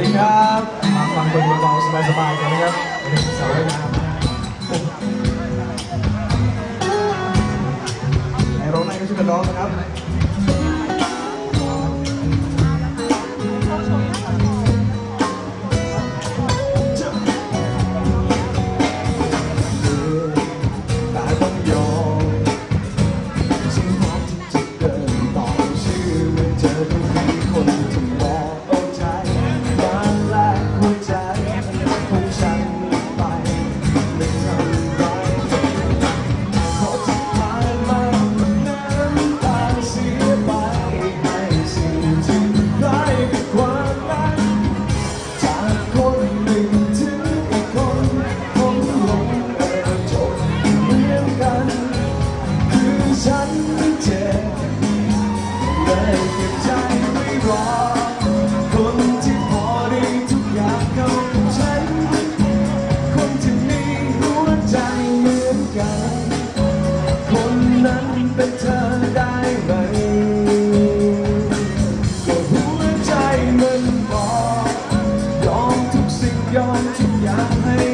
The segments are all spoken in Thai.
ดีครับมาฟังเพลงเบาๆสบายๆกันนะครับเพลงสาวน้ำไหนร้องในก็ช่วยกันร้องนะครับ เป็นเธอได้ไหม ก็หัวใจมันบอกยอมทุกสิ่งยอมทุกอย่างให้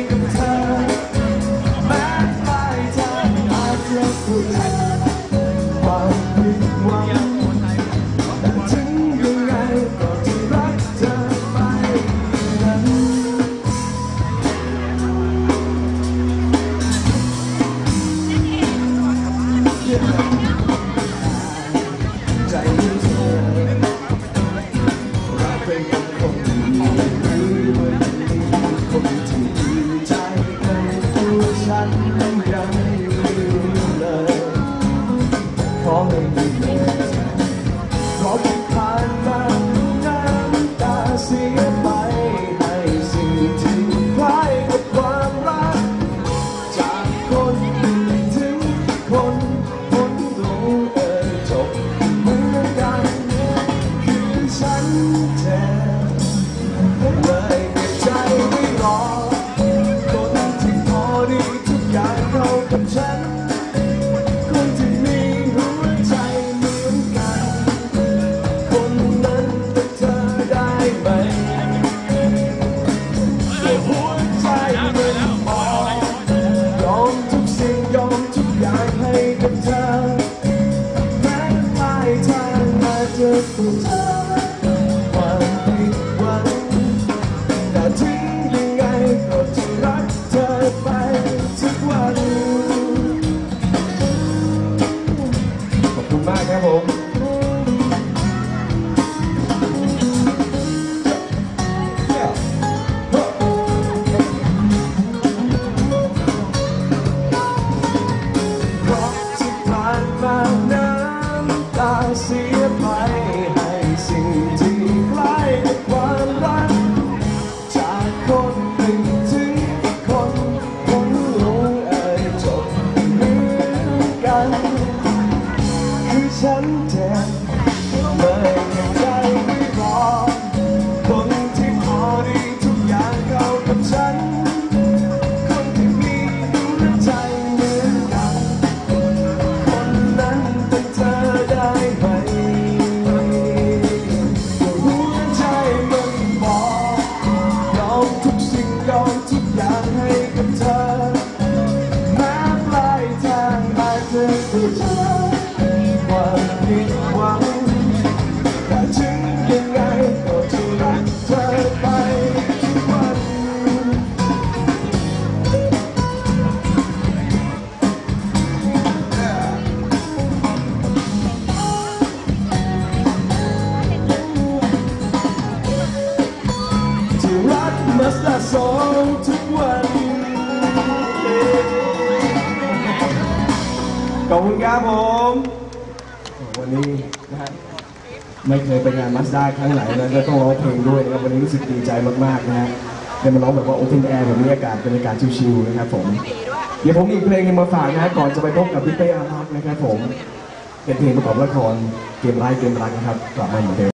ฉันยังไม่รู้เลยขอให้ กับฉันคงจะมีหัวใจเหมือนกัน คนนั้นเป็นเธอได้ไหมแต่หัวใจมันบอกยอมทุกสิ่งยอมทุกอย่างให้กับเธอ ฉัน รักมาสตาร์สองทุกวันขอบคุณครับผม วันนี้นะฮะไม่เคยไปงานมาสด้าครั้งไหนนะก็ต้องร้องเพลงด้วยนะครับวันนี้รู้สึกดีใจมากๆนะฮะได้มาร้องแบบว่าโอเพนแอร์แบบนี้อากาศบรรยากาศชิลๆนะครับผมเดี๋ยวผมมีเพลงนึงมาฝากนะฮะก่อนจะไปพบกับพี่เป้อารักนะครับผมเป็นเพลงประกอบละครเกมร้ายเกมรักนะครับกลับมาเหมือนเดิม